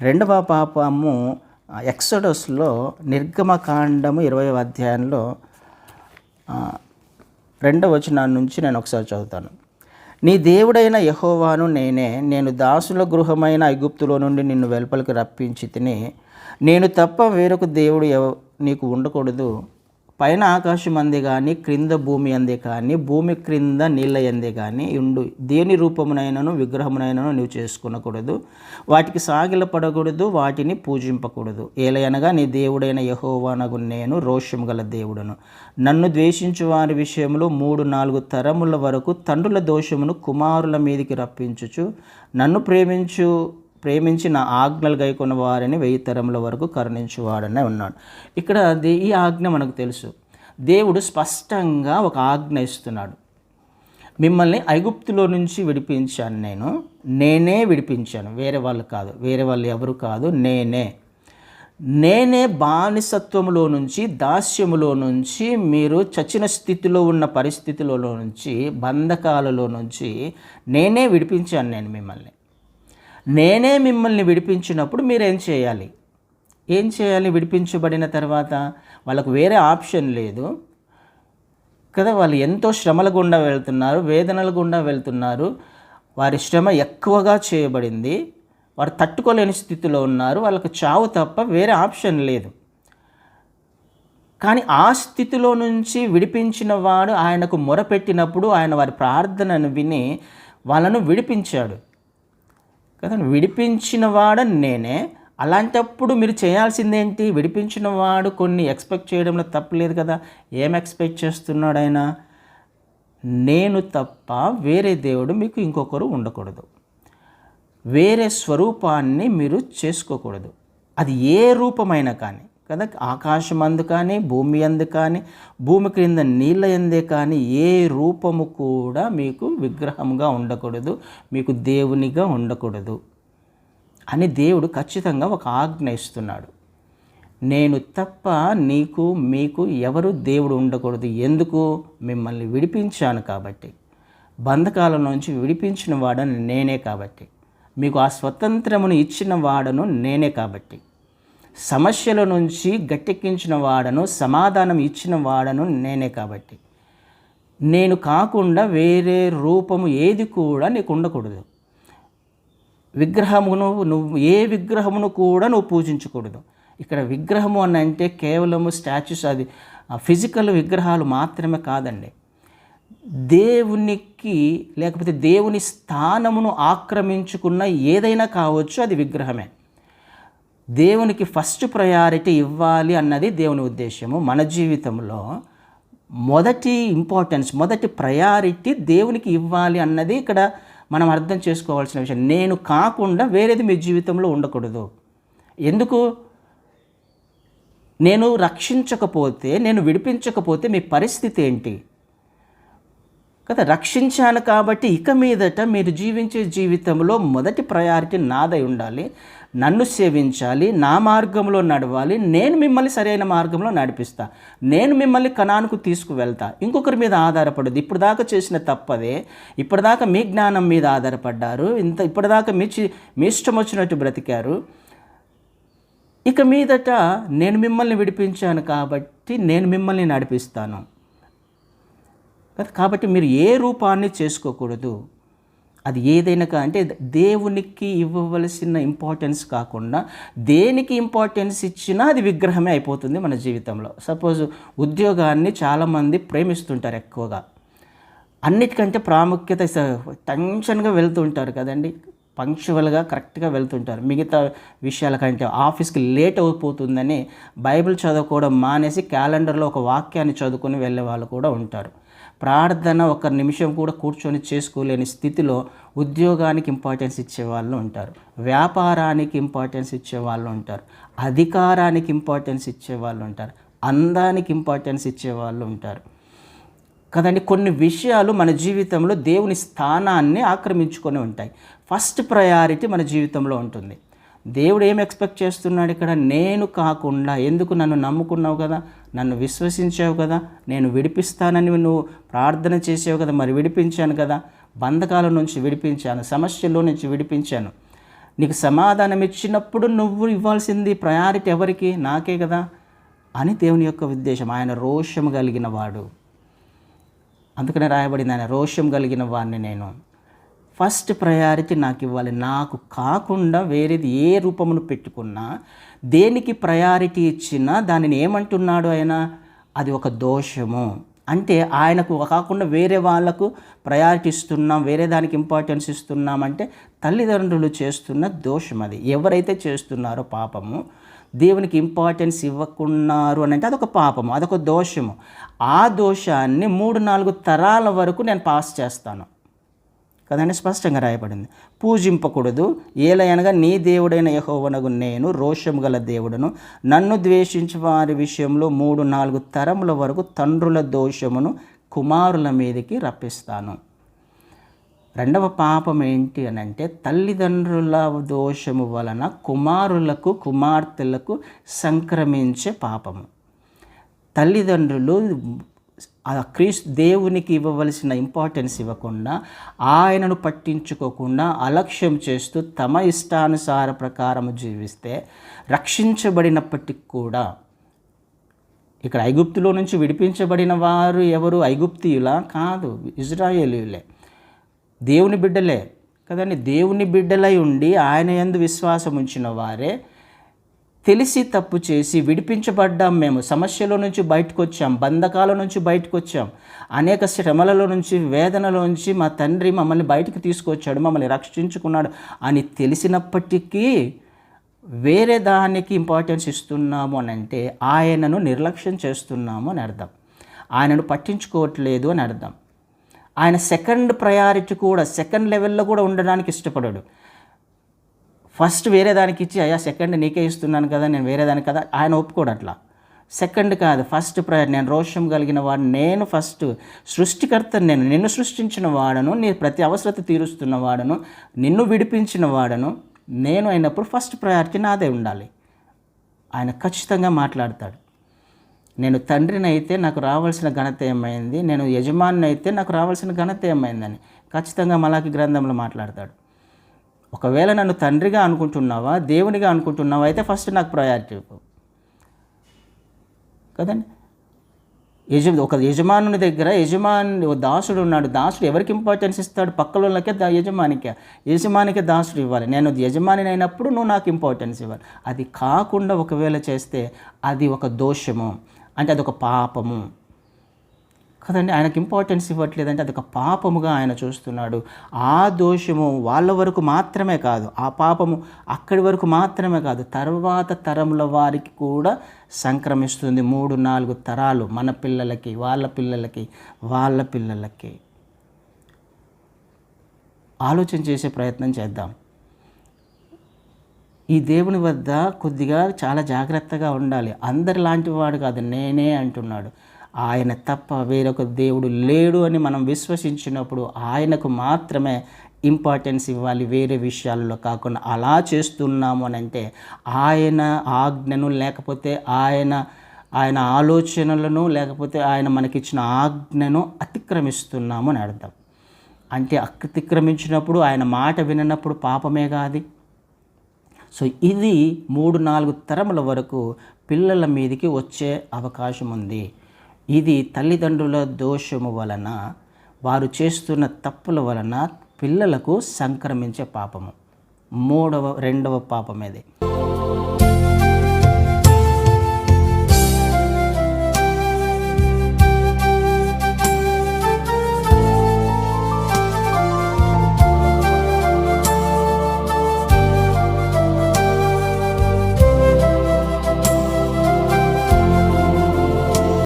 రెండవ పాపము ఎక్సోడస్లో నిర్గమకాండము ఇరవై అధ్యాయంలో రెండవ వచనం నుంచి నేను ఒకసారి చదువుతాను. నీ దేవుడైన యహోవాను నేనే నేను దాసుల గృహమైన ఐగుప్తులో నుండి నిన్ను వెలుపలికి రప్పించి తిని నేను తప్ప వేరొక దేవుడు ఎవ నీకు ఉండకూడదు. పైన ఆకాశం అంది కానీ క్రింద భూమి అందే కానీ భూమి క్రింద నీళ్ళ అంది కానీ ఉండు. దేని రూపమునైనను విగ్రహమునైనను నీవు చేసుకునకూడదు. వాటికి సాగిలపడకూడదు వాటిని పూజింపకూడదు. ఏలయనగా నీ దేవుడైన యహోవానగు నేను రోషం గల దేవుడను. నన్ను ద్వేషించు వారి విషయంలో మూడు నాలుగు తరముల వరకు తండ్రుల దోషమును కుమారుల మీదికి రప్పించుచు నన్ను ప్రేమించు ప్రేమించి నా ఆజ్ఞలు గైకొన్న వారిని వెయ్యి తరముల వరకు కరుణించువాడనే ఉన్నాడు. ఇక్కడ దే- ఈ ఆజ్ఞ మనకు తెలుసు. దేవుడు స్పష్టంగా ఒక ఆజ్ఞ ఇస్తున్నాడు. మిమ్మల్ని ఐగుప్తులో నుంచి విడిపించాను నేను. నేనే విడిపించాను. వేరే వాళ్ళు కాదు. వేరే వాళ్ళు ఎవరు కాదు? నేనే. నేనే బానిసత్వములో నుంచి దాస్యములో నుంచి మీరు చచ్చిన స్థితిలో ఉన్న పరిస్థితులలో నుంచి బంధకాలలో నుంచి నేనే విడిపించాను నేను మిమ్మల్ని. నేనే మిమ్మల్ని విడిపించినప్పుడు మీరేం చేయాలి? ఏం చేయాలి? విడిపించబడిన తర్వాత వాళ్ళకు వేరే ఆప్షన్ లేదు. కదా వాళ్ళు ఎంతో శ్రమల గుండా వెళ్తున్నారు వేదనల గుండా వెళ్తున్నారు. వారి శ్రమ ఎక్కువగా చేయబడింది. వారు తట్టుకోలేని స్థితిలో ఉన్నారు. వాళ్ళకు చావు తప్ప వేరే ఆప్షన్ లేదు. కానీ ఆ స్థితిలో నుంచి విడిపించిన వాడు ఆయనకు మొరపెట్టినప్పుడు ఆయన వారి ప్రార్థనను విని వాళ్ళను విడిపించాడు. కదా విడిపించిన వాడని నేనే. అలాంటప్పుడు మీరు చేయాల్సిందేంటి? విడిపించిన వాడు కొన్ని ఎక్స్పెక్ట్ చేయడంలో తప్పలేదు కదా. ఏం ఎక్స్పెక్ట్ చేస్తున్నాడు ఆయన నేను తప్ప వేరే దేవుడు మీకు ఇంకొకరు ఉండకూడదు. వేరే స్వరూపాన్ని మీరు చేసుకోకూడదు. అది ఏ రూపమైనా కానీ. కదా ఆకాశం అందు కానీ భూమి అందు కానీ భూమి క్రింద నీళ్ళ ఎందే కానీ ఏ రూపము కూడా మీకు విగ్రహంగా ఉండకూడదు మీకు దేవునిగా ఉండకూడదు. అని దేవుడు ఖచ్చితంగా ఒక ఆజ్ఞ ఇస్తున్నాడు. నేను తప్ప నీకు మీకు ఎవరు దేవుడు ఉండకూడదు. ఎందుకు? మిమ్మల్ని విడిపించాను కాబట్టి. బంధకాల నుంచి విడిపించిన వాడని నేనే కాబట్టి. మీకు ఆ స్వతంత్రమును ఇచ్చిన వాడను నేనే కాబట్టి. సమస్యల నుంచి గట్టెక్కించిన వాడను సమాధానం ఇచ్చిన వాడను నేనే కాబట్టి. నేను కాకుండా వేరే రూపము ఏది కూడా నీకు ఉండకూడదు. విగ్రహమును నువ్వు ఏ విగ్రహమును కూడా నువ్వు పూజించకూడదు. ఇక్కడ విగ్రహము అని అంటే కేవలము స్టాచ్యూస్ అది ఫిజికల్ విగ్రహాలు మాత్రమే కాదండి. దేవునికి లేకపోతే దేవుని స్థానమును ఆక్రమించుకున్న ఏదైనా కావచ్చు అది విగ్రహమే. దేవునికి ఫస్ట్ ప్రయారిటీ ఇవ్వాలి అన్నది దేవుని ఉద్దేశము. మన జీవితంలో మొదటి ఇంపార్టెన్స్ మొదటి ప్రయారిటీ దేవునికి ఇవ్వాలి అన్నది ఇక్కడ మనం అర్థం చేసుకోవాల్సిన విషయం. నేను కాకుండా వేరేది మీ జీవితంలో ఉండకూడదు. ఎందుకు? నేను రక్షించకపోతే నేను విడిపించకపోతే మీ పరిస్థితి ఏంటి? కదా రక్షించాను కాబట్టి ఇక మీదట మీరు జీవించే జీవితంలో మొదటి ప్రయారిటీ నాదై ఉండాలి. నన్ను సేవించాలి నా మార్గంలో నడవాలి నేను మిమ్మల్ని సరైన మార్గంలో నడిపిస్తా నేను మిమ్మల్ని కణానికి తీసుకువెళ్తా. ఇంకొకరి మీద ఆధారపడదు. ఇప్పటిదాకా చేసిన తప్పదే. ఇప్పటిదాకా మీ జ్ఞానం మీద ఆధారపడ్డారు. ఇంత ఇప్పటిదాకా మీ చి- మీ ఇష్టం వచ్చినట్టు బ్రతికారు. ఇక మీదట నేను మిమ్మల్ని విడిపించాను కాబట్టి నేను మిమ్మల్ని నడిపిస్తాను. కాబట్టి మీరు ఏ రూపాన్ని చేసుకోకూడదు. అది ఏదైనా కా అంటే దేవునికి ఇవ్వవలసిన ఇంపార్టెన్స్ కాకుండా దేనికి ఇంపార్టెన్స్ ఇచ్చినా అది విగ్రహమే అయిపోతుంది మన జీవితంలో. సపోజ్ ఉద్యోగాన్ని చాలామంది ప్రేమిస్తుంటారు ఎక్కువగా. అన్నిటికంటే ప్రాముఖ్యత టెన్షన్గా వెళ్తుంటారు కదండి. పంక్చువల్గా కరెక్ట్గా వెళ్తుంటారు. మిగతా విషయాల కంటే ఆఫీస్కి లేట్ అయిపోతుందని బైబిల్ చదువుకోవడం మానేసి క్యాలెండర్లో ఒక వాక్యాన్ని చదువుకొని వెళ్ళే వాళ్ళు కూడా ఉంటారు. ప్రార్థన ఒక నిమిషం కూడా కూర్చొని చేసుకోలేని స్థితిలో ఉద్యోగానికి ఇంపార్టెన్స్ ఇచ్చే వాళ్ళు ఉంటారు. వ్యాపారానికి ఇంపార్టెన్స్ ఇచ్చే వాళ్ళు ఉంటారు. అధికారానికి ఇంపార్టెన్స్ ఇచ్చే వాళ్ళు ఉంటారు. అందానికి ఇంపార్టెన్స్ ఇచ్చే వాళ్ళు ఉంటారు. కదండి కొన్ని విషయాలు మన జీవితంలో దేవుని స్థానాన్ని ఆక్రమించుకొని ఉంటాయి. ఫస్ట్ ప్రయారిటీ మన జీవితంలో ఉంటుంది. దేవుడు ఏం ఎక్స్పెక్ట్ చేస్తున్నాడు ఇక్కడ? నేను కాకుండా ఎందుకు నన్ను నమ్ముకున్నావు కదా? నన్ను విశ్వసించావు కదా? నేను విడిపిస్తానని నువ్వు ప్రార్థన చేసావు కదా? మరి విడిపించాను కదా? బంధకాల నుంచి విడిపించాను సమస్యల్లో నుంచి విడిపించాను. నీకు సమాధానం ఇచ్చినప్పుడు నువ్వు ఇవ్వాల్సింది ప్రయారిటీ ఎవరికి? నాకే కదా? అని దేవుని యొక్క ఉద్దేశం. ఆయన రోషం కలిగిన వాడు. అందుకనే రాయబడింది ఆయన రోషం కలిగిన వాడిని నేను. ఫస్ట్ ప్రయారిటీ నాకు ఇవ్వాలి. నాకు కాకుండా వేరేది ఏ రూపమును పెట్టుకున్నా దేనికి ప్రయారిటీ ఇచ్చినా దానిని ఏమంటున్నాడు ఆయన? అది ఒక దోషము. అంటే ఆయనకు కాకుండా వేరే వాళ్ళకు ప్రయారిటీ ఇస్తున్నాం వేరే దానికి ఇంపార్టెన్స్ ఇస్తున్నామంటే తల్లిదండ్రులు చేస్తున్న దోషం అది. ఎవరైతే చేస్తున్నారో పాపము దేవునికి ఇంపార్టెన్స్ ఇవ్వకున్నారు అని అంటే అదొక పాపము అదొక దోషము. ఆ దోషాన్ని మూడు నాలుగు తరాల వరకు నేను పాస్ చేస్తాను. కదండి? స్పష్టంగా రాయబడింది. పూజింపకూడదు. ఏలయనగా నీ దేవుడైన యహోవనగు నేను రోషము గల దేవుడను. నన్ను ద్వేషించి వారి విషయంలో మూడు నాలుగు తరముల వరకు తండ్రుల దోషమును కుమారుల మీదకి రప్పిస్తాను. రెండవ పాపం ఏంటి అని అంటే తల్లిదండ్రుల దోషము వలన కుమారులకు కుమార్తెలకు సంక్రమించే పాపము. తల్లిదండ్రులు ఆ క్రీస్తు దేవునికి ఇవ్వవలసిన ఇంపార్టెన్స్ ఇవ్వకుండా ఆయనను పట్టించుకోకుండా అలక్ష్యం చేస్తూ తమ ఇష్టానుసార ప్రకారం జీవిస్తే రక్షించబడినప్పటికి కూడా ఇక్కడ ఐగుప్తులో నుంచి విడిపించబడిన వారు ఎవరు? ఐగుప్తియులా? కాదు ఇజ్రాయేలీయులే. దేవుని బిడ్డలే. కదండి దేవుని బిడ్డలై ఉండి ఆయన ఎందు విశ్వాసం ఉంచిన వారే తెలిసి తప్పు చేసి విడిపించబడ్డాం మేము. సమస్యలో నుంచి బయటకు వచ్చాం బంధకాల నుంచి బయటకు వచ్చాం అనేక శ్రమలలో నుంచి వేదనలో నుంచి మా తండ్రి మమ్మల్ని బయటకు తీసుకొచ్చాడు మమ్మల్ని రక్షించుకున్నాడు అని తెలిసినప్పటికీ వేరే దానికి ఇంపార్టెన్స్ ఇస్తున్నాము అని అంటే ఆయనను నిర్లక్ష్యం చేస్తున్నాము అని అర్థం. ఆయనను పట్టించుకోవట్లేదు అని అర్థం. ఆయన సెకండ్ ప్రయారిటీ కూడా సెకండ్ లెవెల్లో కూడా ఉండడానికి ఇష్టపడాడు. ఫస్ట్ వేరే దానికి ఇచ్చి అయ్యా సెకండ్ నీకే ఇస్తున్నాను కదా నేను వేరే దానికి కదా ఆయన ఒప్పుకోడు అట్లా. సెకండ్ కాదు ఫస్ట్ ప్రయర్ నేను రోషం కలిగిన వాడు నేను ఫస్ట్ సృష్టికర్తను నేను నిన్ను సృష్టించిన వాడను నీ ప్రతి అవసరత తీరుస్తున్న వాడను నిన్ను విడిపించిన వాడను నేను అయినప్పుడు ఫస్ట్ ప్రయారిటీ నాదే ఉండాలి. ఆయన ఖచ్చితంగా మాట్లాడతాడు. నేను తండ్రిని అయితే నాకు రావాల్సిన ఘనత ఏమైంది? నేను యజమాని అయితే నాకు రావాల్సిన ఘనత ఏమైందని? ఖచ్చితంగా మలాకి గ్రంథంలో మాట్లాడతాడు. ఒకవేళ నన్ను తండ్రిగా అనుకుంటున్నావా దేవునిగా అనుకుంటున్నావా అయితే ఫస్ట్ నాకు ప్రయారిటీ ఇవ్వు కదండి? యజ ఒక యజమానుని దగ్గర యజమాని ఓ దాసుడు ఉన్నాడు. దాసుడు ఎవరికి ఇంపార్టెన్స్ ఇస్తాడు? పక్కలోళ్ళకే దా యజమానికే యజమానికే దాసుడు ఇవ్వాలి. నేను యజమాని అయినప్పుడు నువ్వు నాకు ఇంపార్టెన్స్ ఇవ్వాలి. అది కాకుండా ఒకవేళ చేస్తే అది ఒక దోషము. అంటే అది ఒక పాపము. కదండి ఆయనకు ఇంపార్టెన్స్ ఇవ్వట్లేదంటే అది ఒక పాపముగా ఆయన చూస్తున్నాడు. ఆ దోషము వాళ్ళ వరకు మాత్రమే కాదు ఆ పాపము అక్కడి వరకు మాత్రమే కాదు తర్వాత తరముల వారికి కూడా సంక్రమిస్తుంది. మూడు నాలుగు తరాలు మన పిల్లలకి వాళ్ళ పిల్లలకి వాళ్ళ పిల్లలకి. ఆలోచన చేసే ప్రయత్నం చేద్దాం. ఈ దేవుని వద్ద కొద్దిగా చాలా జాగ్రత్తగా ఉండాలి. అందరి లాంటి వాడు కాదు నేనే అంటున్నాడు. ఆయన తప్ప వేరొక దేవుడు లేడు అని మనం విశ్వసించినప్పుడు ఆయనకు మాత్రమే ఇంపార్టెన్స్ ఇవ్వాలి. వేరే విషయాల్లో కాకుండా అలా చేస్తున్నాము అని అంటే ఆయన ఆజ్ఞను లేకపోతే ఆయన ఆయన ఆలోచనలను లేకపోతే ఆయన మనకిచ్చిన ఆజ్ఞను అతిక్రమిస్తున్నాము అని అర్థం. అంటే అతిక్రమించినప్పుడు ఆయన మాట విననప్పుడు పాపమే కాదు. సో ఇది మూడు నాలుగు తరముల వరకు పిల్లల మీదకి వచ్చే అవకాశం ఉంది. ఇది తల్లిదండ్రుల దోషము వలన వారు చేస్తున్న తప్పుల వలన పిల్లలకు సంక్రమించే పాపము. మూడవ రెండవ పాపం ఇది.